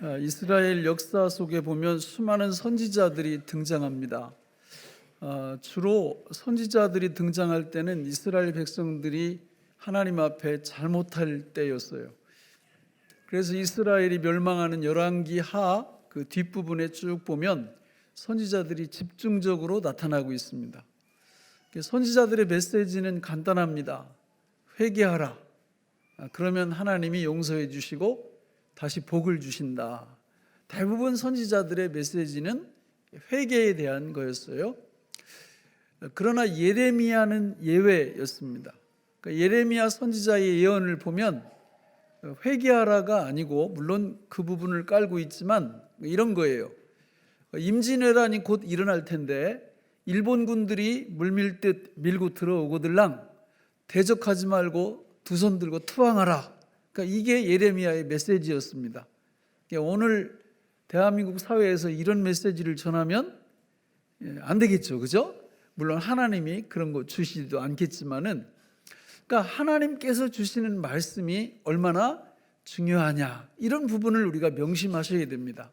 아, 이스라엘 역사 속에 보면 수많은 선지자들이 등장합니다. 아, 주로 선지자들이 등장할 때는 이스라엘 백성들이 하나님 앞에 잘못할 때였어요. 그래서 이스라엘이 멸망하는 열왕기 하 그 뒷부분에 쭉 보면 선지자들이 집중적으로 나타나고 있습니다. 선지자들의 메시지는 간단합니다. 회개하라. 아, 그러면 하나님이 용서해 주시고 다시 복을 주신다. 대부분 선지자들의 메시지는 회개에 대한 거였어요. 그러나 예레미야는 예외였습니다. 그러니까 예레미야 선지자의 예언을 보면 회개하라가 아니고 물론 그 부분을 깔고 있지만 이런 거예요. 임진왜란이 곧 일어날 텐데 일본군들이 물밀듯 밀고 들어오고들랑 대적하지 말고 두 손 들고 투항하라. 그러니까 이게 예레미야의 메시지였습니다. 그러니까 오늘 대한민국 사회에서 이런 메시지를 전하면 예, 안 되겠죠, 그죠? 물론 하나님이 그런 거 주시지도 않겠지만은, 그러니까 하나님께서 주시는 말씀이 얼마나 중요하냐 이런 부분을 우리가 명심하셔야 됩니다.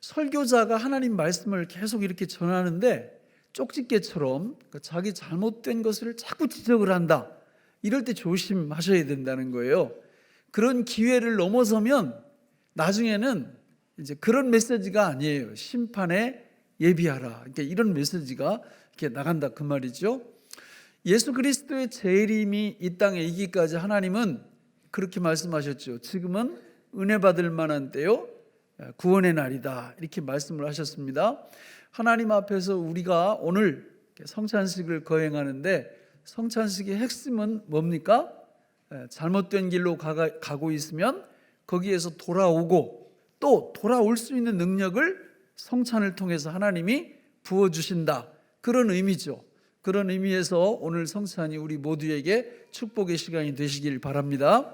설교자가 하나님 말씀을 계속 이렇게 전하는데 쪽집게처럼 그러니까 자기 잘못된 것을 자꾸 지적을 한다. 이럴 때 조심하셔야 된다는 거예요. 그런 기회를 넘어서면 나중에는 이제 그런 메시지가 아니에요. 심판에 예비하라. 그러니까 이런 메시지가 이렇게 나간다 그 말이죠. 예수 그리스도의 재림이 이 땅에 이기까지 하나님은 그렇게 말씀하셨죠. 지금은 은혜 받을 만한 때요. 구원의 날이다. 이렇게 말씀을 하셨습니다. 하나님 앞에서 우리가 오늘 성찬식을 거행하는데 성찬식의 핵심은 뭡니까? 잘못된 길로 가고 있으면 거기에서 돌아오고 또 돌아올 수 있는 능력을 성찬을 통해서 하나님이 부어주신다. 그런 의미죠. 그런 의미에서 오늘 성찬이 우리 모두에게 축복의 시간이 되시길 바랍니다.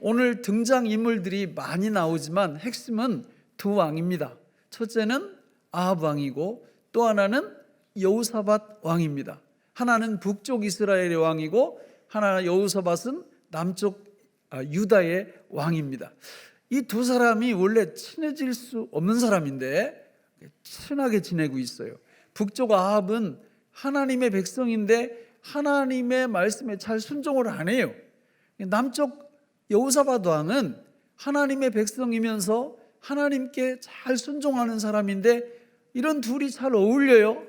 오늘 등장 인물들이 많이 나오지만 핵심은 두 왕입니다. 첫째는 아합 왕이고 또 하나는 여우사밧 왕입니다. 하나는 북쪽 이스라엘의 왕이고 하나는 여우사밧은 남쪽 아, 유다의 왕입니다. 이 두 사람이 원래 친해질 수 없는 사람인데 친하게 지내고 있어요. 북쪽 아합은 하나님의 백성인데 하나님의 말씀에 잘 순종을 안 해요. 남쪽 여우사밧 왕은 하나님의 백성이면서 하나님께 잘 순종하는 사람인데 이런 둘이 잘 어울려요.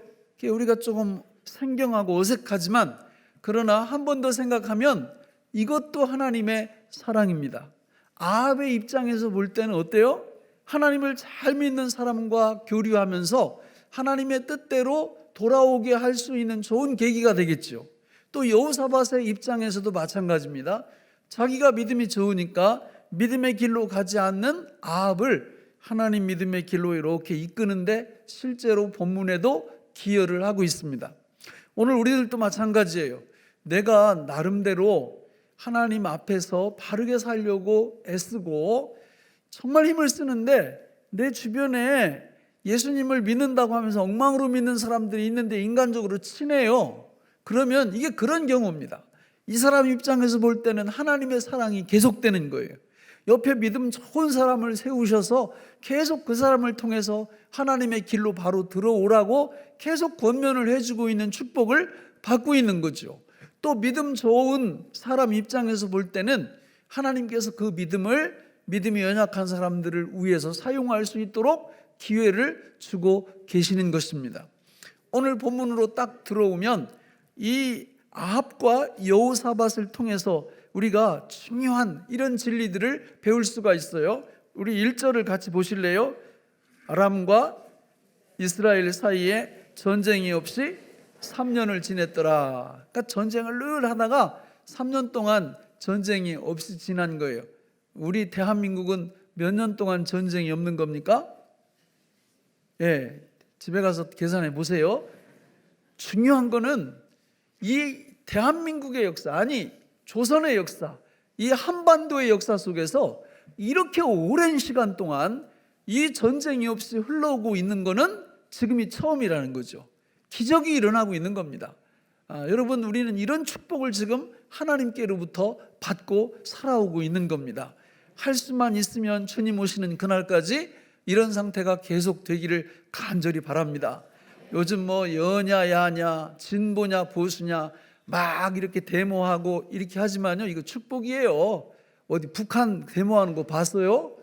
우리가 조금 생경하고 어색하지만 그러나 한 번 더 생각하면 이것도 하나님의 사랑입니다. 아합의 입장에서 볼 때는 어때요? 하나님을 잘 믿는 사람과 교류하면서 하나님의 뜻대로 돌아오게 할 수 있는 좋은 계기가 되겠죠. 또 여호사밧의 입장에서도 마찬가지입니다. 자기가 믿음이 좋으니까 믿음의 길로 가지 않는 아합을 하나님 믿음의 길로 이렇게 이끄는데 실제로 본문에도 기여를 하고 있습니다. 오늘 우리들도 마찬가지예요. 내가 나름대로 하나님 앞에서 바르게 살려고 애쓰고 정말 힘을 쓰는데 내 주변에 예수님을 믿는다고 하면서 엉망으로 믿는 사람들이 있는데 인간적으로 친해요. 그러면 이게 그런 경우입니다. 이 사람 입장에서 볼 때는 하나님의 사랑이 계속되는 거예요. 옆에 믿음 좋은 사람을 세우셔서 계속 그 사람을 통해서 하나님의 길로 바로 들어오라고 계속 권면을 해주고 있는 축복을 받고 있는 거죠. 또 믿음 좋은 사람 입장에서 볼 때는 하나님께서 그 믿음을 믿음이 연약한 사람들을 위해서 사용할 수 있도록 기회를 주고 계시는 것입니다. 오늘 본문으로 딱 들어오면 이 아합과 여호사밧을 통해서 우리가 중요한 이런 진리들을 배울 수가 있어요. 우리 1절을 같이 보실래요? 아람과 이스라엘 사이에 전쟁이 없이 3년을 지냈더라. 그러니까 전쟁을 늘 하다가 3년 동안 전쟁이 없이 지난 거예요. 우리 대한민국은 몇 년 동안 전쟁이 없는 겁니까? 예, 집에 가서 계산해 보세요. 중요한 거는 이 대한민국의 역사, 아니, 조선의 역사, 이 한반도의 역사 속에서 이렇게 오랜 시간 동안 이 전쟁이 없이 흘러오고 있는 것은 지금이 처음이라는 거죠. 기적이 일어나고 있는 겁니다. 아, 여러분, 우리는 이런 축복을 지금 하나님께로부터 받고 살아오고 있는 겁니다. 할 수만 있으면 주님 오시는 그날까지 이런 상태가 계속 되기를 간절히 바랍니다. 요즘 뭐 여냐 야냐 진보냐 보수냐 막 이렇게 데모하고 이렇게 하지만요 이거 축복이에요. 어디 북한 데모하는 거 봤어요?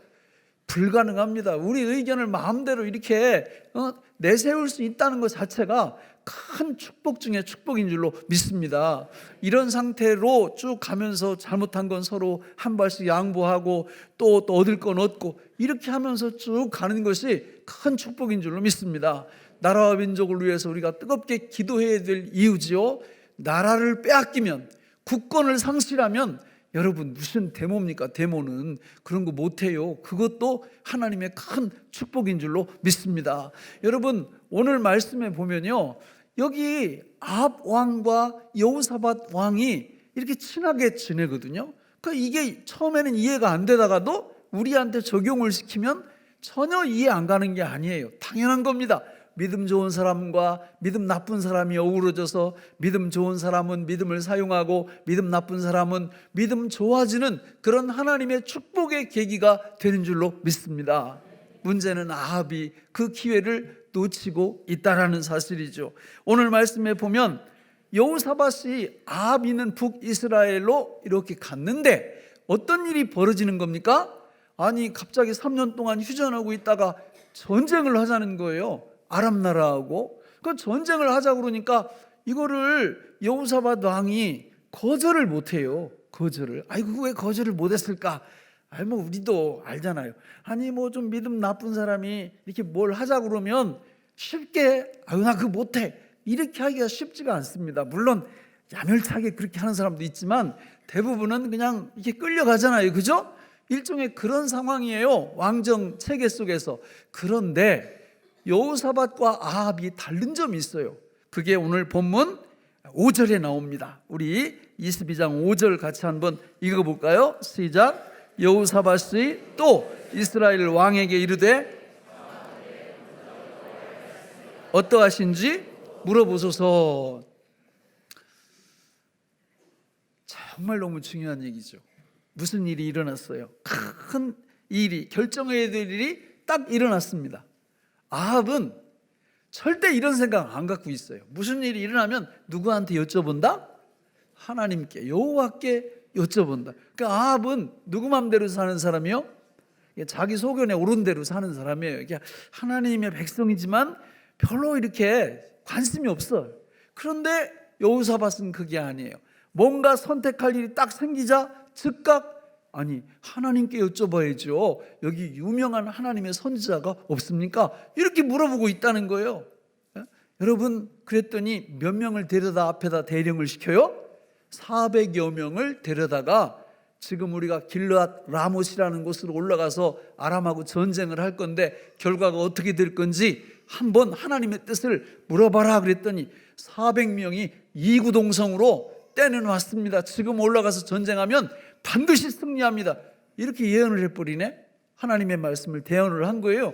불가능합니다. 우리 의견을 마음대로 이렇게 어, 내세울 수 있다는 것 자체가 큰 축복 중에 축복인 줄로 믿습니다. 이런 상태로 쭉 가면서 잘못한 건 서로 한 발씩 양보하고 또, 또 얻을 건 얻고 이렇게 하면서 쭉 가는 것이 큰 축복인 줄로 믿습니다. 나라와 민족을 위해서 우리가 뜨겁게 기도해야 될 이유지요. 나라를 빼앗기면 국권을 상실하면 여러분 무슨 데모입니까? 데모는 그런 거 못해요. 그것도 하나님의 큰 축복인 줄로 믿습니다. 여러분 오늘 말씀에 보면요. 여기 아합 왕과 여호사밧 왕이 이렇게 친하게 지내거든요. 그 이게 처음에는 이해가 안 되다가도 우리한테 적용을 시키면 전혀 이해 안 가는 게 아니에요. 당연한 겁니다. 믿음 좋은 사람과 믿음 나쁜 사람이 어우러져서 믿음 좋은 사람은 믿음을 사용하고 믿음 나쁜 사람은 믿음 좋아지는 그런 하나님의 축복의 계기가 되는 줄로 믿습니다. 문제는 아합이 그 기회를 놓치고 있다라는 사실이죠. 오늘 말씀에 보면 여호사밧이 아합 있는 북이스라엘로 이렇게 갔는데 어떤 일이 벌어지는 겁니까? 아니 갑자기 3년 동안 휴전하고 있다가 전쟁을 하자는 거예요. 아람 나라하고 그 전쟁을 하자 그러니까 이거를 여호사밧 왕이 거절을 못 해요. 거절을. 아이고 왜 거절을 못 했을까? 아이 뭐 우리도 알잖아요. 아니 뭐 좀 믿음 나쁜 사람이 이렇게 뭘 하자 그러면 쉽게 아유 나 그거 못 해. 이렇게 하기가 쉽지가 않습니다. 물론 야멸차게 그렇게 하는 사람도 있지만 대부분은 그냥 이렇게 끌려가잖아요. 그죠? 일종의 그런 상황이에요. 왕정 체계 속에서. 그런데 여호사밧과 아합이 다른 점이 있어요. 그게 오늘 본문 5절에 나옵니다. 우리 22장 5절 같이 한번 읽어 볼까요? 시작. 여호사밧이 또 이스라엘 왕에게 이르되 어떠하신지 물어보소서. 정말 너무 중요한 얘기죠. 무슨 일이 일어났어요? 큰 일이 결정해야 될 일이 딱 일어났습니다. 아합은 절대 이런 생각 안 갖고 있어요. 무슨 일이 일어나면 누구한테 여쭤본다? 하나님께 여호와께 여쭤본다. 그러니까 아합은 누구 맘대로 사는 사람이요? 자기 소견에 오른 대로 사는 사람이에요. 이게 하나님의 백성이지만 별로 이렇게 관심이 없어요. 그런데 여호사밧은 그게 아니에요. 뭔가 선택할 일이 딱 생기자 즉각 아니 하나님께 여쭤봐야죠. 여기 유명한 하나님의 선지자가 없습니까? 이렇게 물어보고 있다는 거예요. 예? 여러분 그랬더니 몇 명을 데려다 앞에다 대령을 시켜요? 400여 명을 데려다가 지금 우리가 길르앗 라못이라는 곳으로 올라가서 아람하고 전쟁을 할 건데 결과가 어떻게 될 건지 한번 하나님의 뜻을 물어봐라 그랬더니 400명이 이구동성으로 때는 왔습니다. 지금 올라가서 전쟁하면 반드시 승리합니다. 이렇게 예언을 해버리네. 하나님의 말씀을 대언을 한 거예요.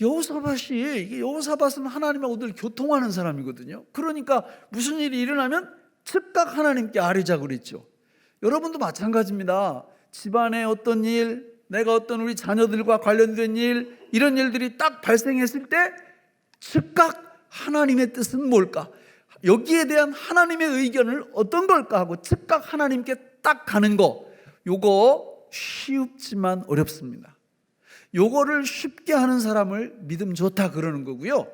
여호사밧이 이게 여호사밧은 하나님하고 늘 교통하는 사람이거든요. 그러니까 무슨 일이 일어나면 즉각 하나님께 아뢰자 그랬죠. 여러분도 마찬가지입니다. 집안에 어떤 일, 내가 어떤 우리 자녀들과 관련된 일, 이런 일들이 딱 발생했을 때 즉각 하나님의 뜻은 뭘까? 여기에 대한 하나님의 의견을 어떤 걸까 하고 즉각 하나님께 딱 가는 거. 요거 쉽지만 어렵습니다. 요거를 쉽게 하는 사람을 믿음 좋다 그러는 거고요.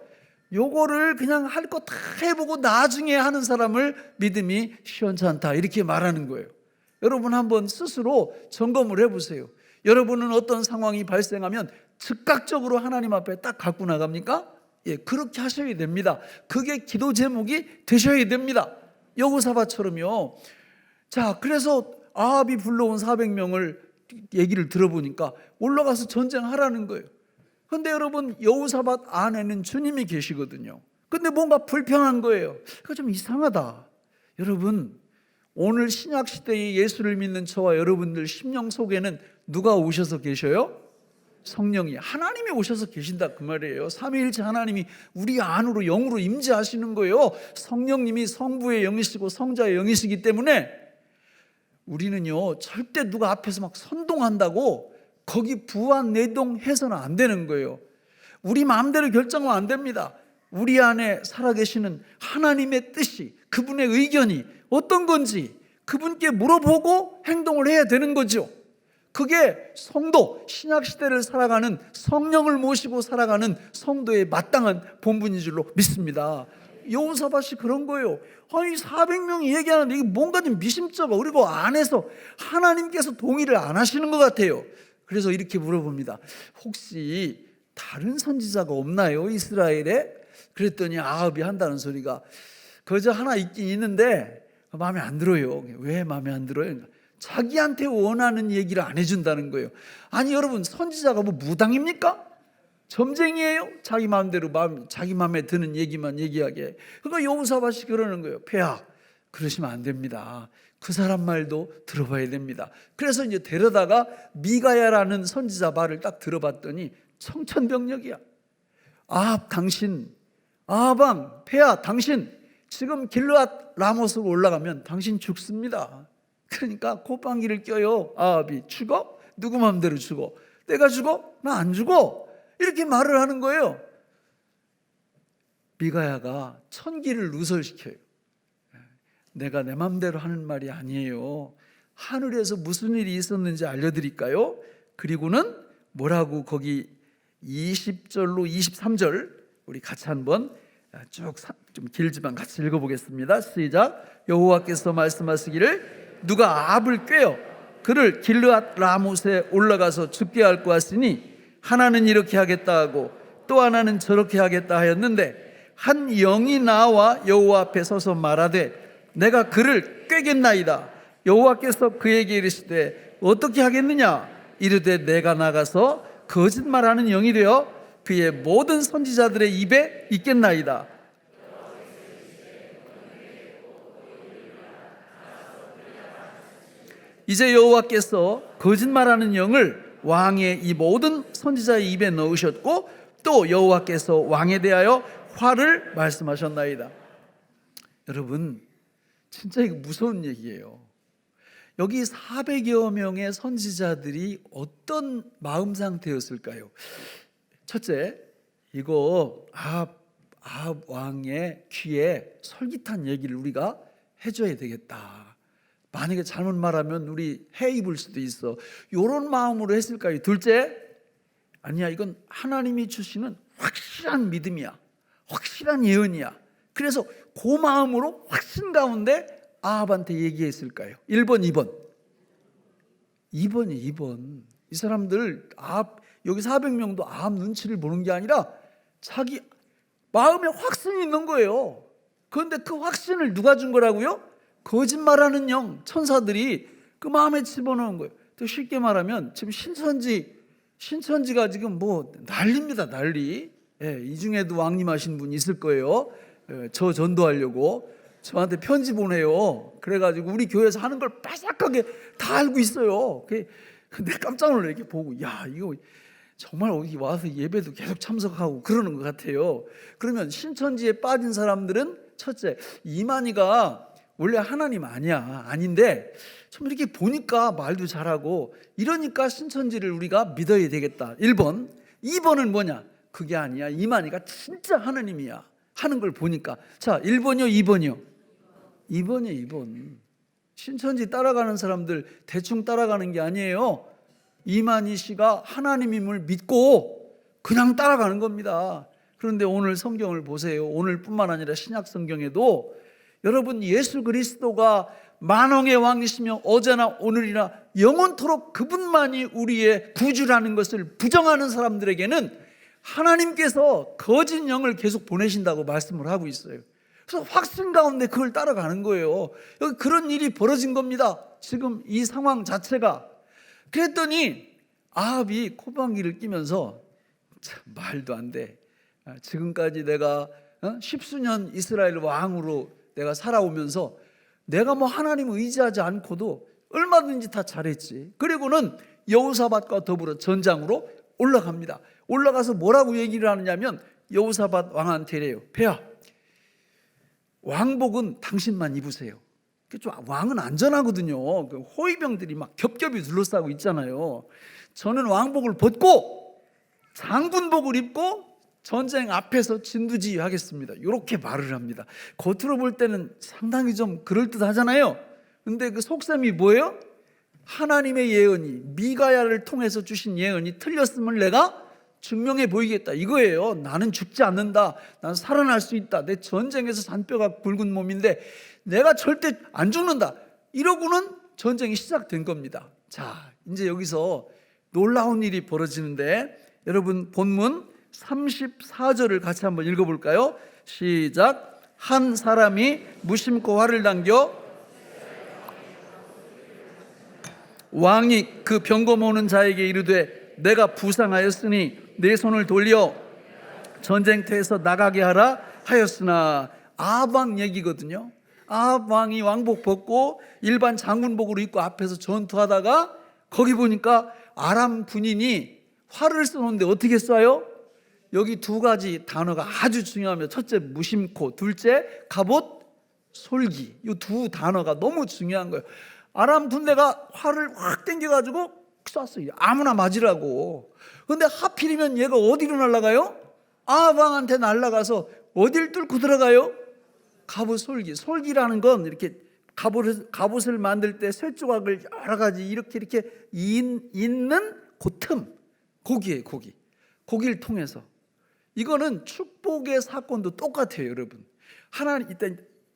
요거를 그냥 할 거 다 해보고 나중에 하는 사람을 믿음이 시원찮다 이렇게 말하는 거예요. 여러분 한번 스스로 점검을 해보세요. 여러분은 어떤 상황이 발생하면 즉각적으로 하나님 앞에 딱 갖고 나갑니까? 예, 그렇게 하셔야 됩니다. 그게 기도 제목이 되셔야 됩니다. 여호사밧처럼요. 자, 그래서 아합이 불러온 400명을 얘기를 들어보니까 올라가서 전쟁하라는 거예요. 근데 여러분 여호사밧 안에는 주님이 계시거든요. 근데 뭔가 불평한 거예요. 그거 좀 이상하다. 여러분 오늘 신약 시대에 예수를 믿는 저와 여러분들 심령 속에는 누가 오셔서 계셔요? 성령이 하나님이 오셔서 계신다 그 말이에요. 삼위일체 하나님이 우리 안으로 영으로 임재하시는 거예요. 성령님이 성부의 영이시고 성자의 영이시기 때문에 우리는요 절대 누가 앞에서 막 선동한다고 거기 부안 내동해서는 안 되는 거예요. 우리 마음대로 결정하면 안 됩니다. 우리 안에 살아계시는 하나님의 뜻이 그분의 의견이 어떤 건지 그분께 물어보고 행동을 해야 되는 거죠. 그게 성도 신약 시대를 살아가는 성령을 모시고 살아가는 성도의 마땅한 본분인 줄로 믿습니다. 여호사밭이 그런 거예요. 아니 400명이 얘기하는데 이게 뭔가 좀 미심쩍어. 그리고 안에서 하나님께서 동의를 안 하시는 것 같아요. 그래서 이렇게 물어봅니다. 혹시 다른 선지자가 없나요? 이스라엘에? 그랬더니 아합이 한다는 소리가 그저 하나 있긴 있는데 마음에 안 들어요. 왜 마음에 안 들어요? 자기한테 원하는 얘기를 안 해준다는 거예요. 아니 여러분 선지자가 뭐 무당입니까? 점쟁이에요? 자기 마음대로 마음, 자기 마음에 드는 얘기만 얘기하게. 그러니까 여호사밭이 그러는 거예요. 폐하 그러시면 안 됩니다. 그 사람 말도 들어봐야 됩니다. 그래서 이제 데려다가 미가야라는 선지자 말을 딱 들어봤더니 청천벽력이야. 아합 당신, 아합왕, 폐하 당신 지금 길르앗 라모스로 올라가면 당신 죽습니다. 그러니까 콧방귀를 껴요. 아합이 죽어? 누구 마음대로 죽어? 내가 죽어? 나 안 죽어. 이렇게 말을 하는 거예요. 미가야가 천기를 누설시켜요. 내가 내 마음대로 하는 말이 아니에요. 하늘에서 무슨 일이 있었는지 알려드릴까요? 그리고는 뭐라고 거기 20절로 23절 우리 같이 한번 쭉 좀 길지만 같이 읽어보겠습니다. 시작. 여호와께서 말씀하시기를 누가 압을 꿰어 그를 길르앗 라못에 올라가서 죽게 할 것 같으니 하나는 이렇게 하겠다 하고 또 하나는 저렇게 하겠다 하였는데 한 영이 나와 여호와 앞에 서서 말하되 내가 그를 꿰겠나이다. 여호와께서 그에게 이르시되 어떻게 하겠느냐? 이르되 내가 나가서 거짓말하는 영이 되어 그의 모든 선지자들의 입에 있겠나이다 이제 여호와께서 거짓말하는 영을 왕의 이 모든 선지자의 입에 넣으셨고 또 여호와께서 왕에 대하여 화를 말씀하셨나이다. 여러분 진짜 이거 무서운 얘기예요. 여기 400여 명의 선지자들이 어떤 마음 상태였을까요? 첫째, 이거 아합, 아합 왕의 귀에 솔깃한 얘기를 우리가 해줘야 되겠다. 만약에 잘못 말하면 우리 해 입을 수도 있어. 이런 마음으로 했을까요? 둘째, 아니야. 이건 하나님이 주시는 확실한 믿음이야. 확실한 예언이야. 그래서 그 마음으로 확신 가운데 아합한테 얘기했을까요? 1번, 2번. 2번이 2번. 이 사람들 아합 여기 400명도 아합 눈치를 보는 게 아니라 자기 마음에 확신이 있는 거예요. 그런데 그 확신을 누가 준 거라고요? 거짓말하는 영, 천사들이 그 마음에 집어넣은 거예요. 더 쉽게 말하면 지금 신천지, 신천지가 지금 뭐 난리입니다, 난리. 예, 이 중에도 왕님 하신 분 있을 거예요. 예, 저 전도하려고 저한테 편지 보내요. 그래가지고 우리 교회에서 하는 걸 빠삭하게 다 알고 있어요. 근데 깜짝 놀라 이렇게 보고, 야 이거 정말 여기 와서 예배도 계속 참석하고 그러는 것 같아요. 그러면 신천지에 빠진 사람들은 첫째 이만희가 원래 하나님 아니야. 아닌데 좀 이렇게 보니까 말도 잘하고 이러니까 신천지를 우리가 믿어야 되겠다. 1번. 2번은 뭐냐? 그게 아니야. 이만희가 진짜 하나님이야. 하는 걸 보니까. 자, 1번이요, 2번이요. 2번이요, 2번. 신천지 따라가는 사람들 대충 따라가는 게 아니에요. 이만희 씨가 하나님임을 믿고 그냥 따라가는 겁니다. 그런데 오늘 성경을 보세요. 오늘뿐만 아니라 신약 성경에도 여러분 예수 그리스도가 만왕의 왕이시며 어제나 오늘이나 영원토록 그분만이 우리의 구주라는 것을 부정하는 사람들에게는 하나님께서 거짓 영을 계속 보내신다고 말씀을 하고 있어요. 그래서 확신 가운데 그걸 따라가는 거예요. 그런 일이 벌어진 겁니다. 지금 이 상황 자체가. 그랬더니 아합이 코방기를 끼면서 참 말도 안 돼. 아, 지금까지 내가 어? 십수년 이스라엘 왕으로 내가 살아오면서 내가 뭐 하나님 의지하지 않고도 얼마든지 다 잘했지. 그리고는 여우사밭과 더불어 전장으로 올라갑니다. 올라가서 뭐라고 얘기를 하느냐면 여우사밭 왕한테 래요. 폐하, 왕복은 당신만 입으세요. 왕은 안전하거든요. 그 호위병들이 막 겹겹이 둘러싸고 있잖아요. 저는 왕복을 벗고 장군복을 입고 전쟁 앞에서 진두지휘하겠습니다. 이렇게 말을 합니다. 겉으로 볼 때는 상당히 좀 그럴듯 하잖아요. 근데 그 속셈이 뭐예요? 하나님의 예언이 미가야를 통해서 주신 예언이 틀렸음을 내가 증명해 보이겠다. 이거예요. 나는 죽지 않는다. 난 살아날 수 있다. 내 전쟁에서 잔뼈가 굵은 몸인데 내가 절대 안 죽는다. 이러고는 전쟁이 시작된 겁니다. 자, 이제 여기서 놀라운 일이 벌어지는데 여러분 본문 34절을 같이 한번 읽어볼까요? 시작. 한 사람이 무심코 활을 당겨 왕이 그 병거 모는 자에게 이르되 내가 부상하였으니 내 손을 돌려 전쟁터에서 나가게 하라 하였으나 아방 얘기거든요. 아방이 왕복 벗고 일반 장군복으로 입고 앞에서 전투하다가 거기 보니까 아람 군인이 활을 쏘는데 어떻게 쏴요? 여기 두 가지 단어가 아주 중요합니다. 첫째 무심코, 둘째 갑옷 솔기. 이 두 단어가 너무 중요한 거예요. 아람 군대가 활을 확 당겨 가지고 쐈어요. 아무나 맞으라고. 근데 하필이면 얘가 어디로 날아가요? 아방한테 날아가서 어딜 뚫고 들어가요? 갑옷 솔기. 솔기라는 건 이렇게 갑옷을, 갑옷을 만들 때 쇠 조각을 여러 가지 이렇게 이렇게 인, 있는 그 틈. 고기예요, 고기. 고기를 통해서. 이거는 축복의 사건도 똑같아요, 여러분. 하나님 이따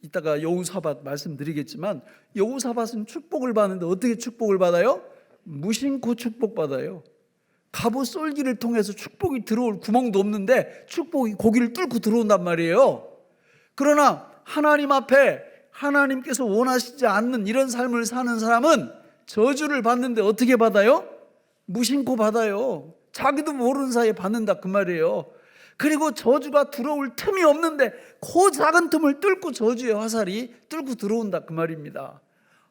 이따가 여우사밧 말씀드리겠지만 여우사밧은 축복을 받는데 어떻게 축복을 받아요? 무심코 축복 받아요. 갑옷 쏠기를 통해서 축복이 들어올 구멍도 없는데 축복이 고기를 뚫고 들어온단 말이에요. 그러나 하나님 앞에 하나님께서 원하시지 않는 이런 삶을 사는 사람은 저주를 받는데 어떻게 받아요? 무심코 받아요. 자기도 모르는 사이에 받는다 그 말이에요. 그리고 저주가 들어올 틈이 없는데 그 작은 틈을 뚫고 저주의 화살이 뚫고 들어온다 그 말입니다.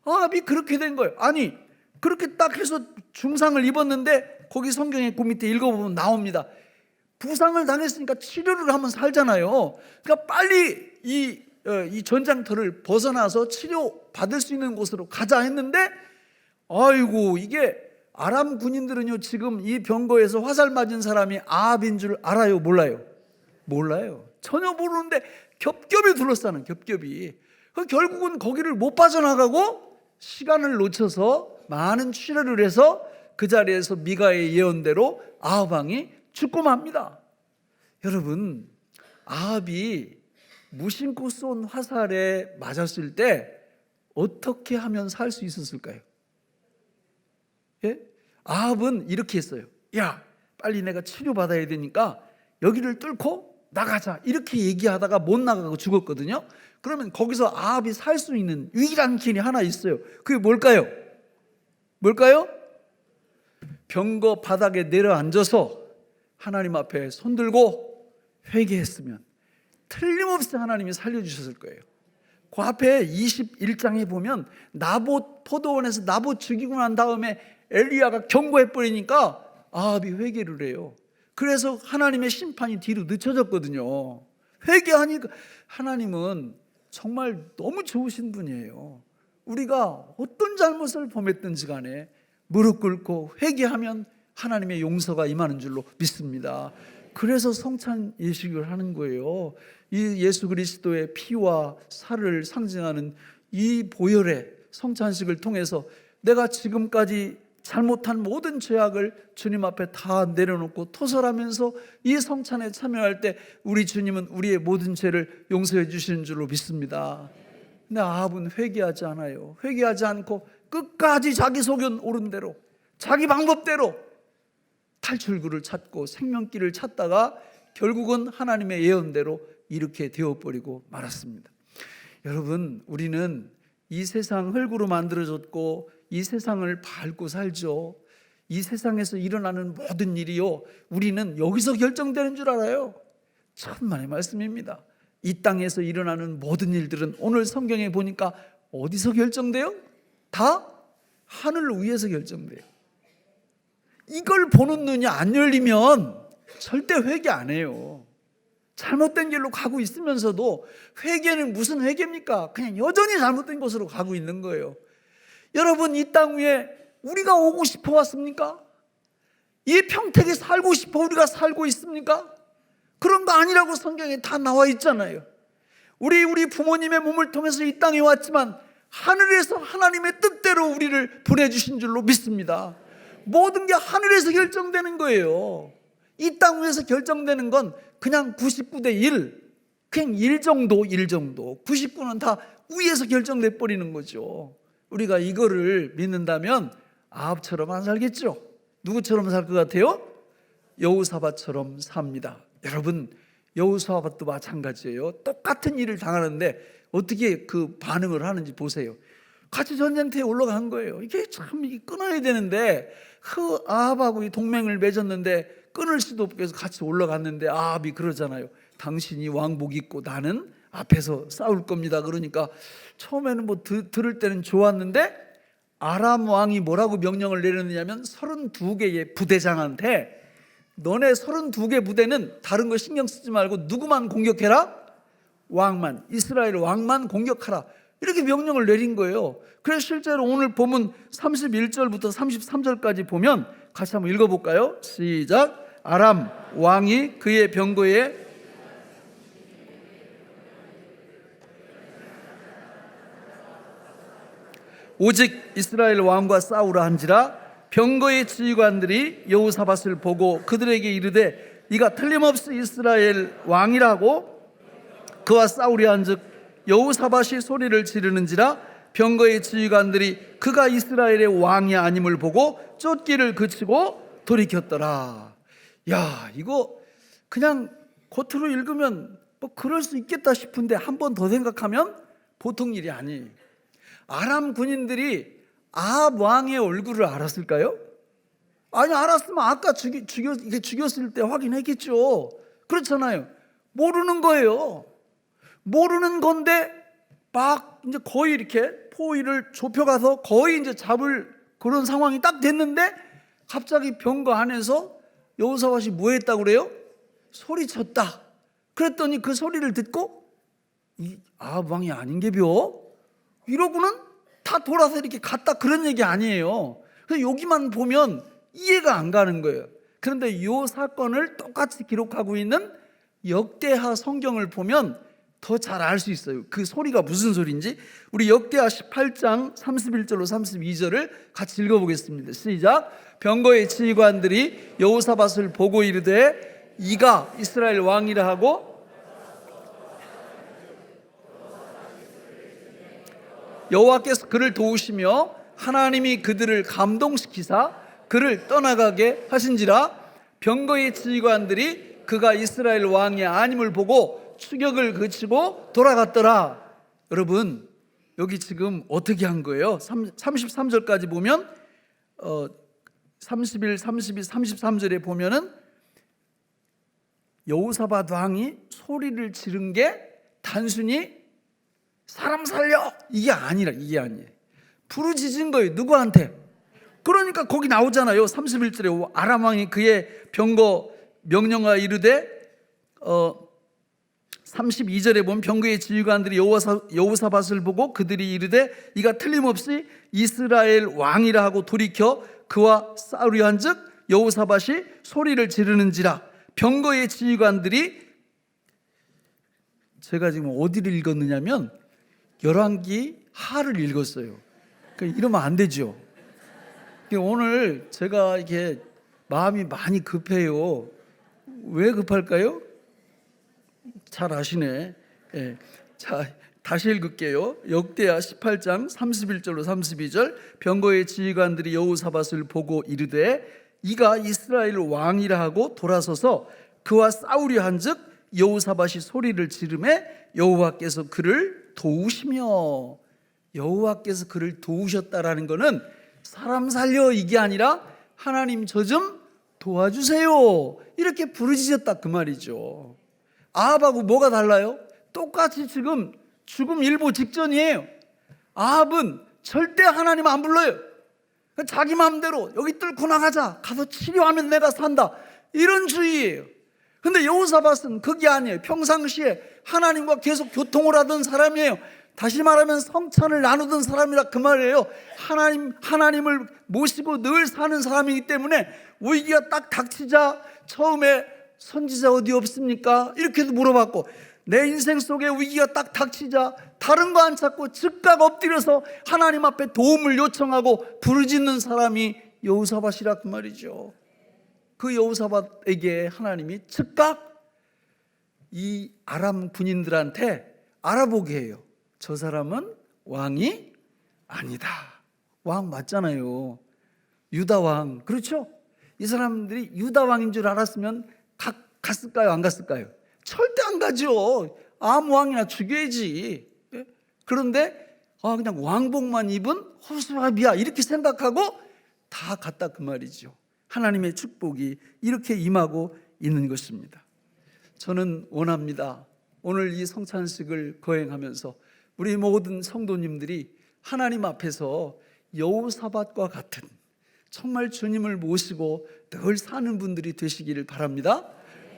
아합이 그렇게 된 거예요. 아니 그렇게 딱 해서 중상을 입었는데 거기 성경에 그 밑에 읽어보면 나옵니다. 부상을 당했으니까 치료를 하면 살잖아요. 그러니까 빨리 이, 어, 이 전장터를 벗어나서 치료 받을 수 있는 곳으로 가자 했는데 아이고 이게 아람 군인들은요 지금 이 병거에서 화살 맞은 사람이 아합인 줄 알아요? 몰라요? 몰라요. 전혀 모르는데 겹겹이 둘러싸는 겹겹이. 그 결국은 거기를 못 빠져나가고 시간을 놓쳐서 많은 치료를 해서 그 자리에서 미가의 예언대로 아합 왕이 죽고 맙니다. 여러분 아합이 무심코 쏜 화살에 맞았을 때 어떻게 하면 살 수 있었을까요? 예? 아합은 이렇게 했어요. 야, 빨리 내가 치료받아야 되니까 여기를 뚫고 나가자. 이렇게 얘기하다가 못 나가고 죽었거든요. 그러면 거기서 아합이 살 수 있는 유일한 길이 하나 있어요. 그게 뭘까요? 뭘까요? 병거 바닥에 내려앉아서 하나님 앞에 손들고 회개했으면 틀림없이 하나님이 살려주셨을 거예요. 그 앞에 21장에 보면 나봇 포도원에서 나봇 죽이고 난 다음에 엘리야가 경고해 버리니까 아합이 회개를 해요. 그래서 하나님의 심판이 뒤로 늦춰졌거든요. 회개하니까 하나님은 정말 너무 좋으신 분이에요. 우리가 어떤 잘못을 범했든지 간에 무릎 꿇고 회개하면 하나님의 용서가 임하는 줄로 믿습니다. 그래서 성찬 예식을 하는 거예요. 이 예수 그리스도의 피와 살을 상징하는 이 보혈의 성찬식을 통해서 내가 지금까지 잘못한 모든 죄악을 주님 앞에 다 내려놓고 토설하면서 이 성찬에 참여할 때 우리 주님은 우리의 모든 죄를 용서해 주시는 줄로 믿습니다. 근데 아합은 회개하지 않아요. 회개하지 않고 끝까지 자기 소견 옳은 대로 자기 방법대로 탈출구를 찾고 생명길을 찾다가 결국은 하나님의 예언대로 이렇게 되어버리고 말았습니다. 여러분, 우리는 이 세상 흙으로 만들어졌고 이 세상을 밟고 살죠. 이 세상에서 일어나는 모든 일이요. 우리는 여기서 결정되는 줄 알아요. 천만의 말씀입니다. 이 땅에서 일어나는 모든 일들은 오늘 성경에 보니까 어디서 결정돼요? 다 하늘 위에서 결정돼요. 이걸 보는 눈이 안 열리면 절대 회개 안 해요. 잘못된 길로 가고 있으면서도 회개는 무슨 회개입니까? 그냥 여전히 잘못된 곳으로 가고 있는 거예요. 여러분 이 땅 위에 우리가 오고 싶어 왔습니까? 이 평택에 살고 싶어 우리가 살고 있습니까? 그런 거 아니라고 성경에 다 나와 있잖아요. 우리 우리 부모님의 몸을 통해서 이 땅에 왔지만 하늘에서 하나님의 뜻대로 우리를 보내주신 줄로 믿습니다. 모든 게 하늘에서 결정되는 거예요. 이 땅 위에서 결정되는 건 그냥 99대 1, 그냥 1 정도, 1 정도. 99는 다 위에서 결정돼 버리는 거죠. 우리가 이거를 믿는다면 아합처럼 안 살겠죠. 누구처럼 살 것 같아요? 여우사바처럼 삽니다. 여러분, 여우사바도 마찬가지예요. 똑같은 일을 당하는데 어떻게 그 반응을 하는지 보세요. 같이 전쟁터에 올라간 거예요. 이게 참 끊어야 되는데 그 아합하고 이 동맹을 맺었는데 끊을 수도 없고 해서 같이 올라갔는데 아합이 그러잖아요. 당신이 왕복 입고 나는 앞에서 싸울 겁니다. 그러니까 처음에는 뭐 드, 들을 때는 좋았는데 아람 왕이 뭐라고 명령을 내렸느냐면 32개의 부대장한테 너네 32개 부대는 다른 거 신경 쓰지 말고 누구만 공격해라? 왕만 이스라엘 왕만 공격하라. 이렇게 명령을 내린 거예요. 그래서 실제로 오늘 본문 31절부터 33절까지 보면 같이 한번 읽어 볼까요? 시작. 아람 왕이 그의 병거에 오직 이스라엘 왕과 싸우라 한지라 병거의 지휘관들이 여호사밧을 보고 그들에게 이르되 이가 틀림없이 이스라엘 왕이라고 그와 싸우려 한즉 여호사밧이 소리를 지르는지라 병거의 지휘관들이 그가 이스라엘의 왕이 아님을 보고 쫓기를 그치고 돌이켰더라. 야, 이거 그냥 겉으로 읽으면 뭐 그럴 수 있겠다 싶은데 한 번 더 생각하면 보통 일이 아니에요. 아람 군인들이 아합 왕의 얼굴을 알았을까요? 아니 알았으면 아까 죽이, 죽였, 죽였을 때 확인했겠죠. 그렇잖아요. 모르는 거예요. 모르는 건데 막 이제 거의 이렇게 포위를 좁혀가서 거의 이제 잡을 그런 상황이 딱 됐는데 갑자기 병거 안에서 여호사밧이 뭐 했다고 그래요? 소리쳤다. 그랬더니 그 소리를 듣고 이 아합 왕이 아닌 게벼 이러고는 다 돌아서 이렇게 갔다 그런 얘기 아니에요. 여기만 보면 이해가 안 가는 거예요. 그런데 이 사건을 똑같이 기록하고 있는 역대하 성경을 보면 더 잘 알 수 있어요. 그 소리가 무슨 소리인지 우리 역대하 18장 31절로 32절을 같이 읽어보겠습니다. 시작. 병거의 지휘관들이 여호사밧을 보고 이르되 이가 이스라엘 왕이라 하고 여호와께서 그를 도우시며 하나님이 그들을 감동시키사 그를 떠나가게 하신지라 병거의 지휘관들이 그가 이스라엘 왕이 아님을 보고 추격을 그치고 돌아갔더라. 여러분 여기 지금 어떻게 한 거예요? 33절까지 보면 어 31, 32, 33절에 보면은 여호사밧 왕이 소리를 지른 게 단순히 사람 살려 이게 아니라 이게 아니에요. 부르짖은 거예요. 누구한테? 그러니까 거기 나오잖아요. 31절에 아람 왕이 그의 병거 명령하 이르되 어 32절에 보면 병거의 지휘관들이 여호사, 여호사밧을 보고 그들이 이르되 이가 틀림없이 이스라엘 왕이라 하고 돌이켜 그와 싸우려 한즉 여호사밧이 소리를 지르는지라 병거의 지휘관들이 제가 지금 어디를 읽었느냐면 열왕기 하를 읽었어요. 그러니까 이러면 안 되죠. 오늘 제가 이렇게 마음이 많이 급해요. 왜 급할까요? 잘 아시네. 예. 자, 다시 읽을게요. 역대하 18장 31절로 32절 병거의 지휘관들이 여호사밧을 보고 이르되 이가 이스라엘 왕이라 하고 돌아서서 그와 싸우려 한즉 여호사밧이 소리를 지르매 여호와께서 그를 도우시며 여호와께서 그를 도우셨다라는 것은 사람 살려 이게 아니라 하나님 저 좀 도와주세요 이렇게 부르짖었다 그 말이죠. 아합하고 뭐가 달라요? 똑같이 지금 죽음 일보 직전이에요. 아합은 절대 하나님 안 불러요. 자기 마음대로 여기 뚫고 나가자 가서 치료하면 내가 산다 이런 주의예요. 근데 여호사밧은 그게 아니에요. 평상시에 하나님과 계속 교통을 하던 사람이에요. 다시 말하면 성찬을 나누던 사람이라 그 말이에요. 하나님 하나님을 모시고 늘 사는 사람이기 때문에 위기가 딱 닥치자 처음에 선지자 어디 없습니까? 이렇게도 물어봤고 내 인생 속에 위기가 딱 닥치자 다른 거 안 찾고 즉각 엎드려서 하나님 앞에 도움을 요청하고 부르짖는 사람이 여호사밧이라 그 말이죠. 그 여호사밧에게 하나님이 즉각 이 아람 군인들한테 알아보게 해요. 저 사람은 왕이 아니다. 왕 맞잖아요. 유다 왕. 그렇죠? 이 사람들이 유다 왕인 줄 알았으면 가, 갔을까요? 안 갔을까요? 절대 안 가죠. 아무 왕이나 죽여야지. 예? 그런데 아 그냥 왕복만 입은 호수아비야 이렇게 생각하고 다 갔다 그 말이죠. 하나님의 축복이 이렇게 임하고 있는 것입니다. 저는 원합니다. 오늘 이 성찬식을 거행하면서 우리 모든 성도님들이 하나님 앞에서 여호사밧과 같은 정말 주님을 모시고 늘 사는 분들이 되시기를 바랍니다.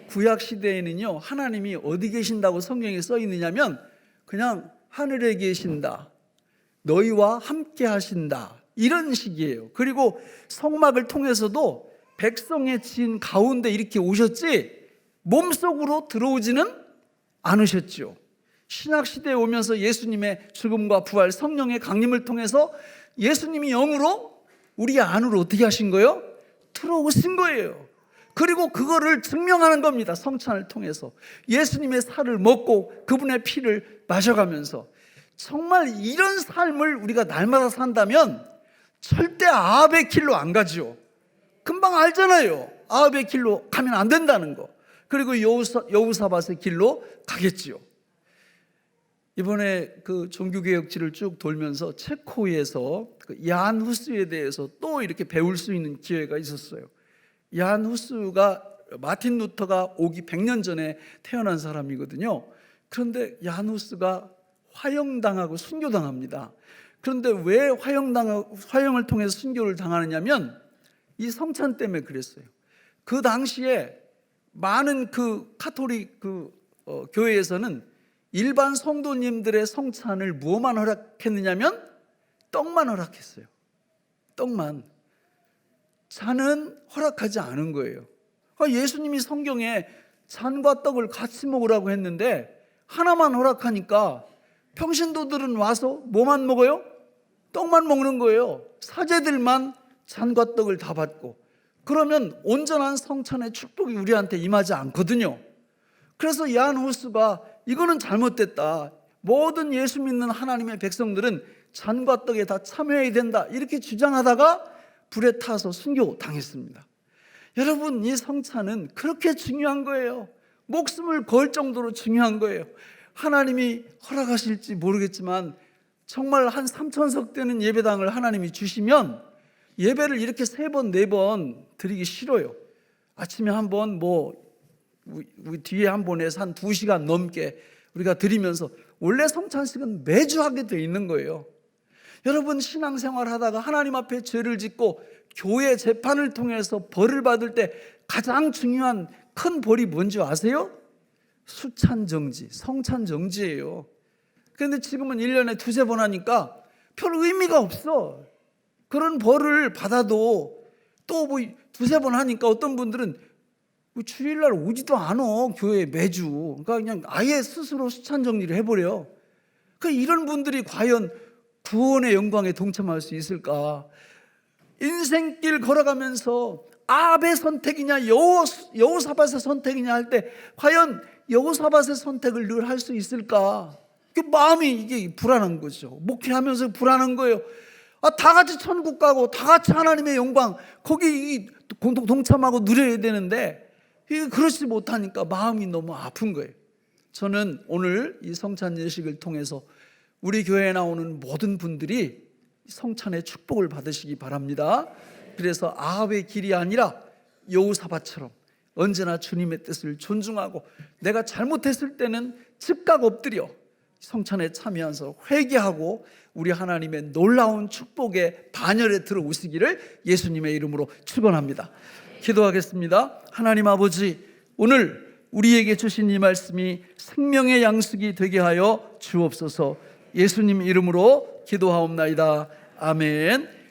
구약 시대에는요 하나님이 어디 계신다고 성경에 써 있느냐면 그냥 하늘에 계신다, 너희와 함께 하신다 이런 식이에요. 그리고 성막을 통해서도 백성의 진 가운데 이렇게 오셨지 몸속으로 들어오지는 않으셨죠. 신약 시대에 오면서 예수님의 죽음과 부활, 성령의 강림을 통해서 예수님이 영으로 우리 안으로 어떻게 하신 거예요? 들어오신 거예요. 그리고 그거를 증명하는 겁니다. 성찬을 통해서. 예수님의 살을 먹고 그분의 피를 마셔가면서 정말 이런 삶을 우리가 날마다 산다면 절대 아합의 길로 안 가죠. 금방 알잖아요. 아합의 길로 가면 안 된다는 거. 그리고 여우사, 여우사밧의 길로 가겠지요. 이번에 그 종교개혁지를 쭉 돌면서 체코에서 그얀 후스에 대해서 또 이렇게 배울 수 있는 기회가 있었어요. 얀 후스가 마틴 루터가 오기 100년 전에 태어난 사람이거든요. 그런데 얀 후스가 화형당하고 순교당합니다. 그런데 왜 화형당 화형을 통해서 순교를 당하느냐면 이 성찬 때문에 그랬어요. 그 당시에 많은 그 카톨릭 그 어, 교회에서는 일반 성도님들의 성찬을 무엇만 허락했느냐면 떡만 허락했어요. 떡만. 잔은 허락하지 않은 거예요. 그러니까 예수님이 성경에 잔과 떡을 같이 먹으라고 했는데 하나만 허락하니까 평신도들은 와서 뭐만 먹어요? 떡만 먹는 거예요. 사제들만 잔과 떡을 다 받고 그러면 온전한 성찬의 축복이 우리한테 임하지 않거든요. 그래서 얀 후스가 이거는 잘못됐다. 모든 예수 믿는 하나님의 백성들은 잔과 떡에 다 참여해야 된다. 이렇게 주장하다가 불에 타서 순교 당했습니다. 여러분, 이 성찬은 그렇게 중요한 거예요. 목숨을 걸 정도로 중요한 거예요. 하나님이 허락하실지 모르겠지만 정말 한 3천석 되는 예배당을 하나님이 주시면 예배를 이렇게 세 번, 네 번 드리기 싫어요. 아침에 한 번, 뭐, 우리 뒤에 한 번에서 한 두 시간 넘게 우리가 드리면서 원래 성찬식은 매주 하게 돼 있는 거예요. 여러분 신앙생활 하다가 하나님 앞에 죄를 짓고 교회 재판을 통해서 벌을 받을 때 가장 중요한 큰 벌이 뭔지 아세요? 수찬 정지, 성찬 정지예요. 그런데 지금은 1년에 두세 번 하니까 별 의미가 없어. 그런 벌을 받아도 또 뭐 두세 번 하니까 어떤 분들은 뭐 주일날 오지도 않아 교회 매주. 그러니까 그냥 아예 스스로 수찬 정리를 해버려. 그 이런 분들이 과연 구원의 영광에 동참할 수 있을까? 인생길 걸어가면서 아합의 선택이냐 여호, 여호사밧의 선택이냐 할 때 과연 여호사밧의 선택을 늘 할 수 있을까 그 마음이 이게 불안한 거죠 목회하면서 불안한 거예요 아, 다 같이 천국 가고 다 같이 하나님의 영광 거기 공동 동참하고 누려야 되는데 그렇지 못하니까 마음이 너무 아픈 거예요. 저는 오늘 이 성찬 예식을 통해서 우리 교회에 나오는 모든 분들이 성찬의 축복을 받으시기 바랍니다. 그래서 아합의 길이 아니라 여우사바처럼 언제나 주님의 뜻을 존중하고 내가 잘못했을 때는 즉각 엎드려 성찬에 참여해서 회개하고 우리 하나님의 놀라운 축복의 반열에 들어오시기를 예수님의 이름으로 축원합니다. 기도하겠습니다. 하나님 아버지 오늘 우리에게 주신 이 말씀이 생명의 양식이 되게 하여 주옵소서. 예수님 이름으로 기도하옵나이다. 아멘.